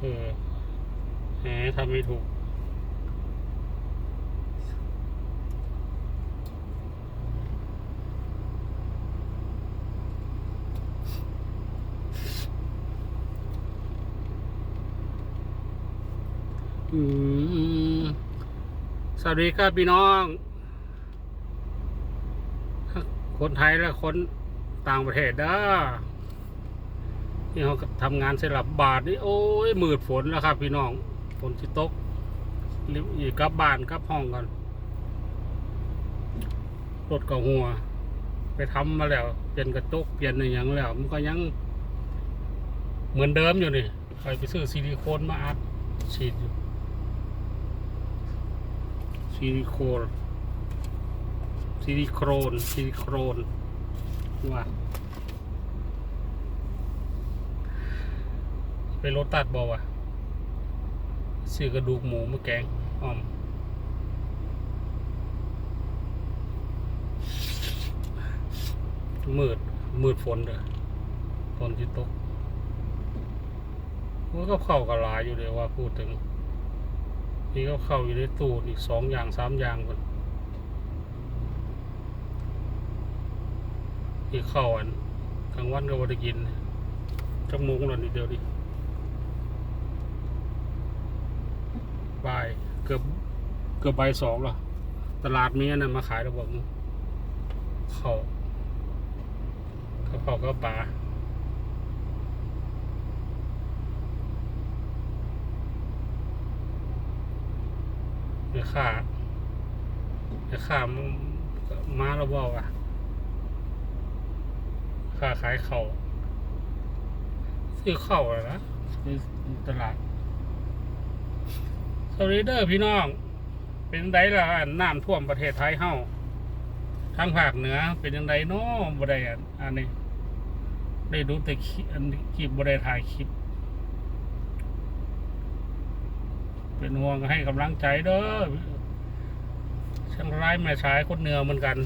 เออแหมทำไม่ถูก อืม สวัสดีครับพี่น้อง คนไทยและคนต่างประเทศด้อ ที่เขาทำงานเสร็จหลับบาทนี่โอ้ยมืดฝนแล้วครับ พี่น้องฝนที่ตกรีบอีกกลับบ้านกลับห้องก่อนรถกับหัว ไปทำมาแล้ว เปลี่ยนกระจกเปลี่ยนอะไรอย่างแล้ว มันก็ยังเหมือนเดิมอยู่นี่ใครไปซื้อซิลิโคนมาอัดฉีดอยู่ซิลิโคนซิลิโครนซิลิโครนว่า ไปรถตัดบอวะซื้อกระดูกหมูมาแกงอ้อมมืด มืดฝนเด้อฝนที่ตกมันก็เข้ากับลายอยู่เลยว่าพูดถึง นี่ก็เข้าอยู่ในตู้อีกสองอย่างสามอย่างคนที่เข้าอันกลางวันก็บ่ได้กินจักโมุงแล้วนี่เดียวดิ บ่าย เกือบเกือบบ่ายสองแล้วตลาดมีอันนั้นมาขายแล้วบเขากระเพราก็ปลาเดี๋ยวขาเดี๋ยวขามามาแล้วบอกอะข้าขายเข่าซื้อเข่าอะนะซื้อตลาด สวัสดีเด้อพี่น้อง เป็นไดล่ะอันน้ำท่วมประเทศไทยเฮาทางภาคเหนือ เป็นยังไงเนาะบ่ได้อันนี้ ได้ดูแต่คลิปอันคลิปบ่ได้ถ่ายคลิป เป็นห่วงให้กำลังใจเด้อช่างร้ายแม่ชายคนเหนือเหมือนกัน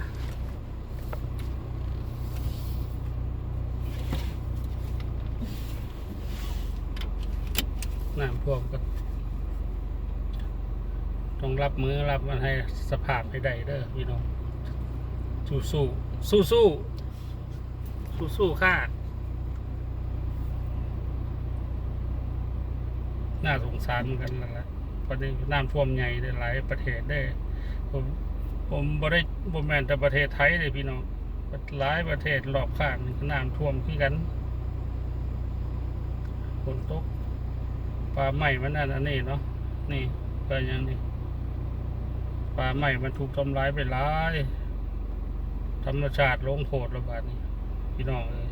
น้ำท่วมก็ งรับมือรับมันให้สภาพให้ได้เด้อพี่น้องสู้สู้สู้สู้สู้สู้ค่ะน่าสงสารเหมือนกันนั่นแหละประเด็นน้ำท่วมใหญ่ในหลายประเทศได้ผมผมบ่ได้บ่แม่นแต่ประเทศไทยเลยพี่น้องหลายประเทศรอบข้างนี่ก็น้ำท่วมคือกันฝนตกปลาใหม่มันอันอันนี้เนาะนี่ปลาอย่างนี้ ปลาใหม่มันถูกทำร้ายไปหลายธรรมชาติลงโทษระบาดนี้ พี่น้องเอ้ย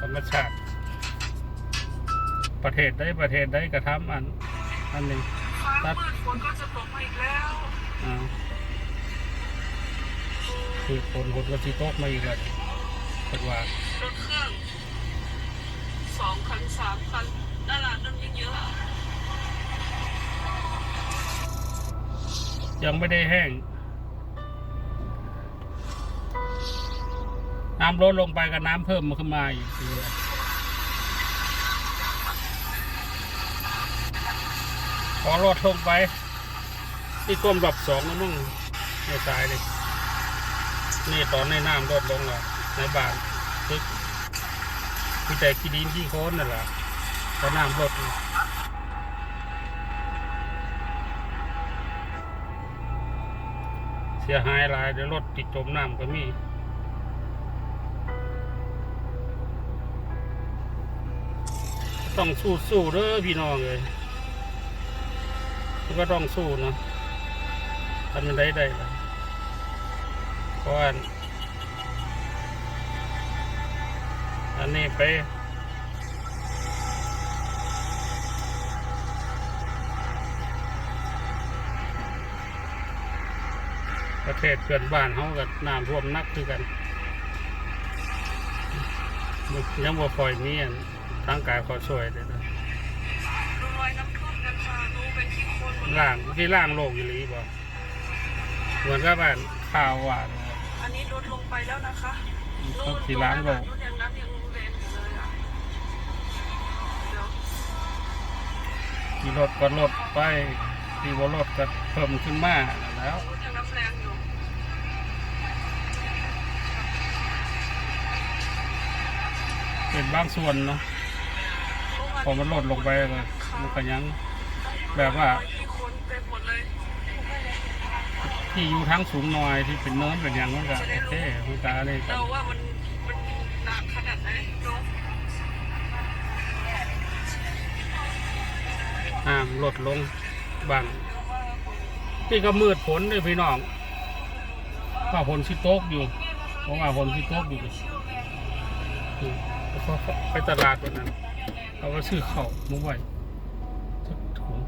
ธรรมชาติ ประเทศใดประเทศใดกระทำอัน อันหนึ่งฟ้ามืดฝนก็จะตกมาอีกแล้วอ่าคือฝนฝนก็สิตกมาอีกแล้วคิดว่าเครื่อง สองคันสามคันตลาดนั้นยังเยอะยังไม่ได้แห้ง น้ำลดลงไปกับน้ำเพิ่มมาขึ้นมาอีกทีพอลดลงไปที่ก้มรอบสองแล้วมึงในสายเลยนี่ตอนในน้ำลดลงแล้วในบ้านซึก คือแต่ขี้ดินขี้โคลนนั่นแหละพอน้ำลดเสียหายหลายเดี๋ยวรถติดจมน้ำก็มีต้องสู้สู้ๆเด้อพี่น้องเลยก็ต้องสู้เนาะทำมันได้ได้ละเพราะว่า อันนี้ไปประเทศเพื่อนบ้านเขากับน้ำท่วมหนักคือกันยังบ่คอยมีอันทางกายขอช่วยเลยนะดูรอยน้ำท่วมกันมาดูเป็นที่โคนหมดเลยล่างที่ล่างโลกอยู่หรือบ่เหมือนกับบ้านข่าวว่าอันนี้ลดลงไปแล้วนะคะเขาที่ล้างโลก ที่รถก็ลดไปที่ว่ารถก็เพิ่มขึ้นมาแล้วเป็นบางส่วนเนาะพอมันลดลงไปก็มันก็ยังแบบว่า ที่อยู่ทั้งสูงน่อยที่เป็นเนินเป็นอย่างมันก็โอเคมันก็อะไรก็เราว่ามันมันหนักขนาดไหนเนาะ น้ำลดลงบางนี่ก็มืดฝนเลยพี่น้องว่าฝนสิตกอยู่ เพราะว่าฝนสิตกอยู่อืมแล้วก็ไปตลาดวันนั้นเอาไปซื้อข้าวมาไว้ถุง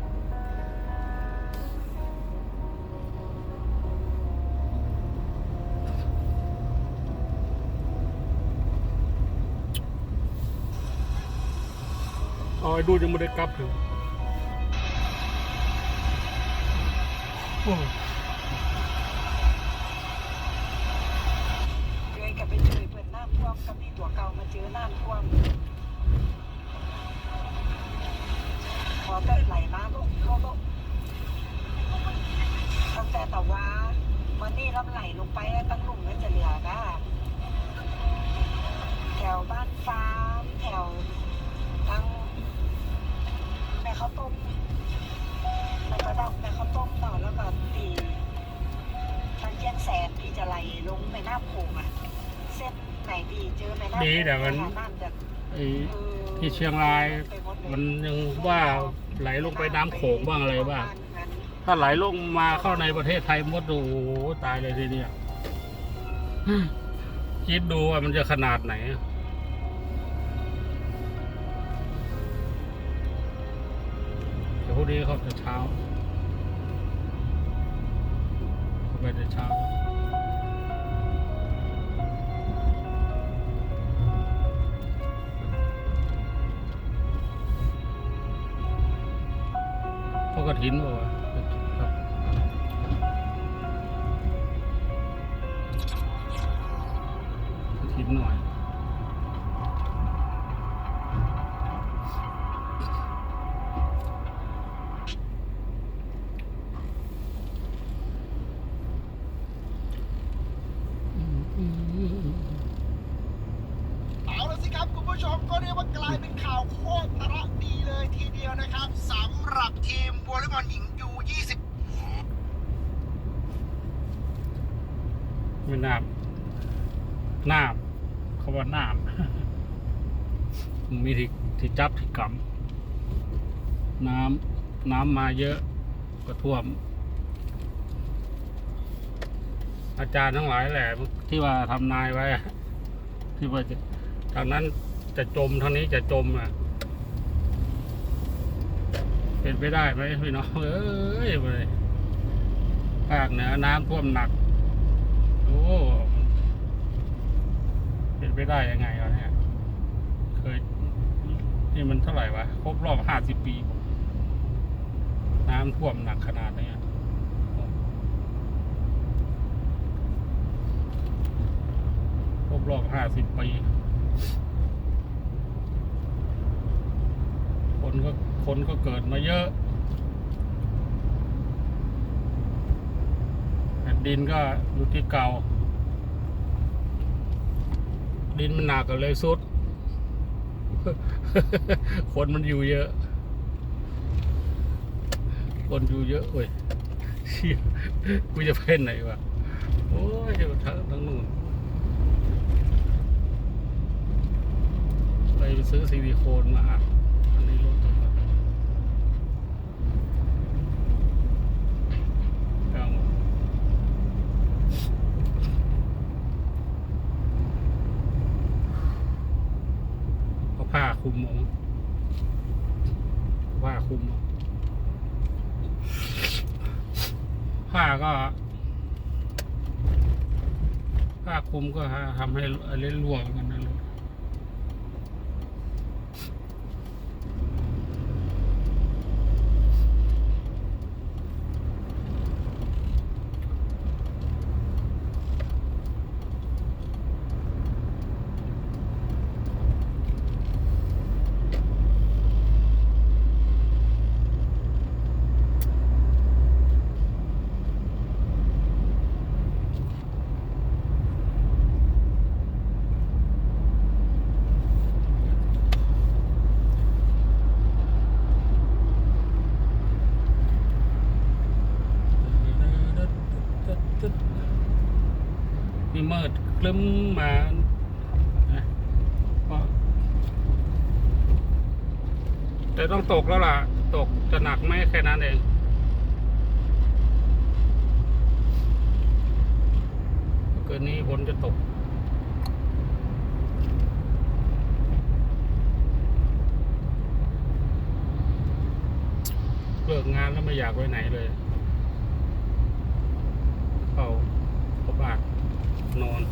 เอาไอ้ดูยังไม่ได้กลับถึง เคยกับไปเจอเพื่อนน้ำท่วมกับมีตัวเก่ามาเจอน้ำท่วมพอแต่ไหลมาลงลงลงตั้งแต่แต่ว่ามันนี่ลำไหลลงไปตั้งหลุมก็จะเหลือนะแถวบ้านฟ้าแถวตั้งแม่เขาต้ม แสนที่จะไหลลงแม่น้ำโขงอะเส้นไหนดีเจอแม่น้ำดีแต่มันหาน้ำจะไอ้ที่เชียงรายมันยังว่าไหลลงไปน้ำโขงบ้างอะไรบ้าง ถ้าไหลลงมาเข้าในประเทศไทยหมดดูโอ้โหตายเลยทีเดียวคิดดูว่ามันจะขนาดไหนอะเดี๋ยวพรุ่งนี้เขาจะเช้า เขาไปแต่เช้าพอกระถินบอกว่าถินหน่อย เอาละสิครับคุณผู้ชมก็เรียกว่ากลายเป็นข่าวโคตรระดีเลยทีเดียวนะครับสำหรับทีมวอลเลย์บอลหญิงยู20 ไม่น้ำน้ำเขาว่าน้ำมีที่ที่จับที่กำน้ำน้ำมาเยอะก็ท่วม อาจารย์ทั้งหลายแหละที่ว่าทำนายไว้ ที่ว่าจะทางนั้นจะจมทางนี้จะจมอะเป็นไปได้ไหมพี่น้องเอ้ยเลยภาคเหนือน้ำท่วมหนัก อ้เป็นไปได้ยังไงวะเนี่ย เคย นี่มันเท่าไหร่วะ ครบรอบห้าสิบปี น้ำท่วมหนักขนาดนี้ครบรอบห้าสิบปี คนก็คนก็เกิดมาเยอะแผ่น ดินก็อยู่ที่เก่า ดินมันหนักก็เลยสุด คนมันอยู่เยอะ คนอยู่เยอะเว้ยเชี่ยกูจะไปไหนวะโอ้ยอยู่ทางทางนู้นไปซื้อซิลิโคนมาอัดอันนี้รถตัวละเอา คุมอามั้งผ้าคุมเอาผ้าก็ผ้าคุมก็ทำให้อะไรรั่วกันนะรถนี่ มืดคลึ้มมานะก็แต่ต้องตกแล้วล่ะ ตกจะหนักไหมแค่นั้นเองเกินนี้ฝนจะตกเลิกงานแล้วไม่อยากไปไหนเลยเขาเข้าบ้านนอน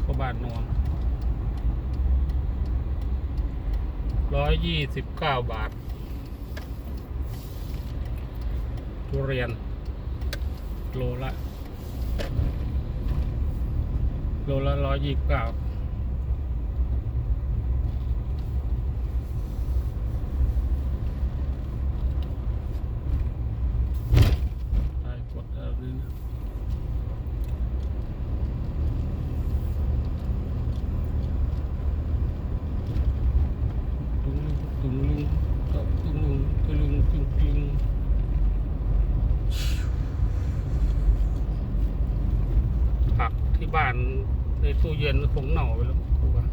เข้า บ้านนวลร้อยยี่สิบเก้าบาท ทุเรียน โลละ โลละร้อยยี่สิบเก้า ได้กดเอาเลยนะตุ้งตุ้งลุงตบตุ้งลุงตุ้งลุงตุ้งตุ้งผักที่บ้านใน ตู้เย็นคงเน่าไปแล้วกูว่า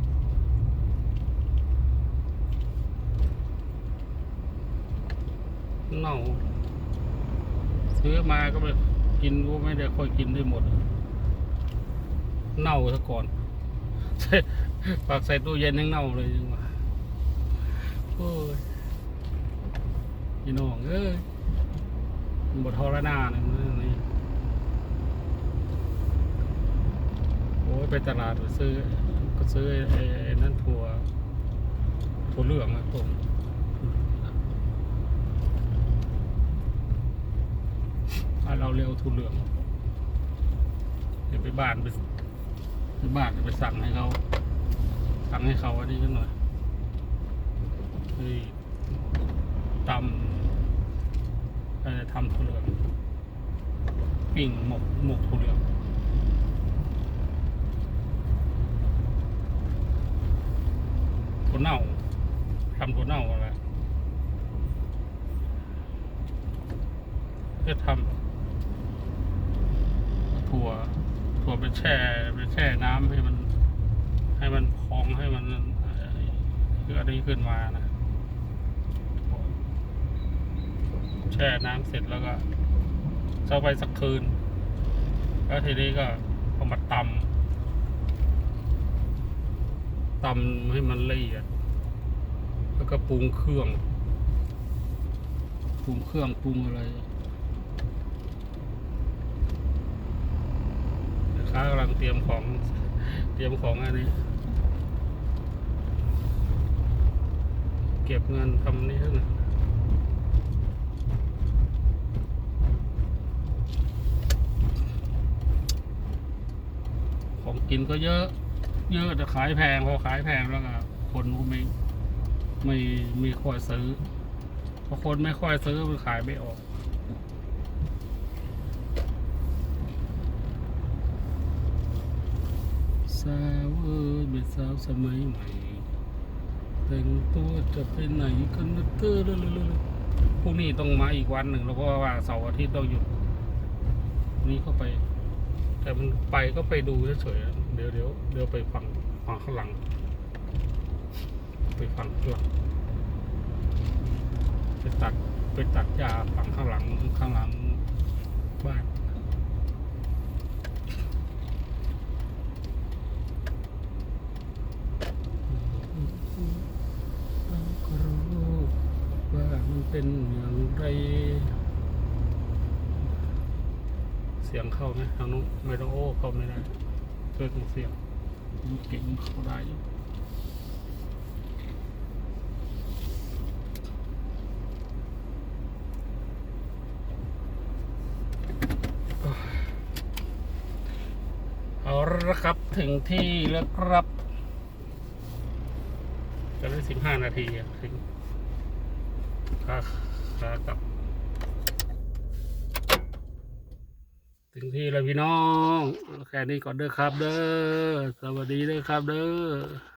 เน่าซื้อมาก็ไม่กินก็ไม่ได้ค่อยกินได้หมด เน่าซะก่อนฝากใส่ตู้เย็นยังเน่าเลยจังหวะโอ้ยพี่น้องเอ้ยมันบททรนาเนี่ยมันนี่โอ้ยไปตลาดไปซื้อ ก็ซื้อไอ้นั่นถั่วถั่วเหลืองนะผมถ้าเราเร็วทุนเหลืองเดี๋ยวไปบ้านไปไปบ้านไปสั่งให้เขาสั่งให้เขาอันนี้กันหน่อยคือตำอะไรทำทุเรียนปิ้งหมกหมกทุเรียน ถั่วเน่าทำถั่วเน่าอะไรจะทำถั่วถั่วไปแช่ไปแช่น้ำให้มัน ให้มันพองให้มันคืออันนี้ขึ้นมานะแช่น้ำเสร็จแล้วก็เจ้าไปสักคืน แล้วทีนี้ก็เอามาตำ ตำให้มันละเอียด แล้วก็ปรุงเครื่อง ปรุงเครื่องปรุงอะไรลูกค้ากำลังเตรียมของเตรียมของอันนี้ เก็บเงินทำนี้นะของกินก็เยอะ เยอะแต่ขายแพงพอขายแพงแล้วก็คนก็ไม่ไม่ไม่ค่อยซื้อพอคนไม่ค่อยซื้อมันขายไม่ออกสาวเอ้ยเป็นสาวสมัยใหม่แต่งตัวจะไปไหนกันนะเตอร์เลยพรุ่งนี้ต้องมาอีกวันหนึ่งแล้วเพราะว่าเสาร์อาทิตย์ต้องหยุด นี่เข้าไป แต่มันไปก็ไปดูเฉยๆ ดี๋ยวเดี๋ยวเดี๋ยวไปฝั่งฝั่งข้างหลัง ไปฝั่งข้างหลังไปตัดไปตัดหญ้าฝั่งข้างหลังข้างหลังบ้านว่ามันเป็นอย่างไรเสียงเข้าไหมทางนู้นไม่ต้องโอ้เข้าไม่ได้ เพิ่มเสียงมันเก่งเขาได้อยู่เอาละครับถึงที่แล้วครับจะได้สิบห้านาทีถึงขากลับ ถึงที่แล้วพี่น้อง แค่นี้ก่อนเด้อครับเด้อ สวัสดีเด้อครับเด้อ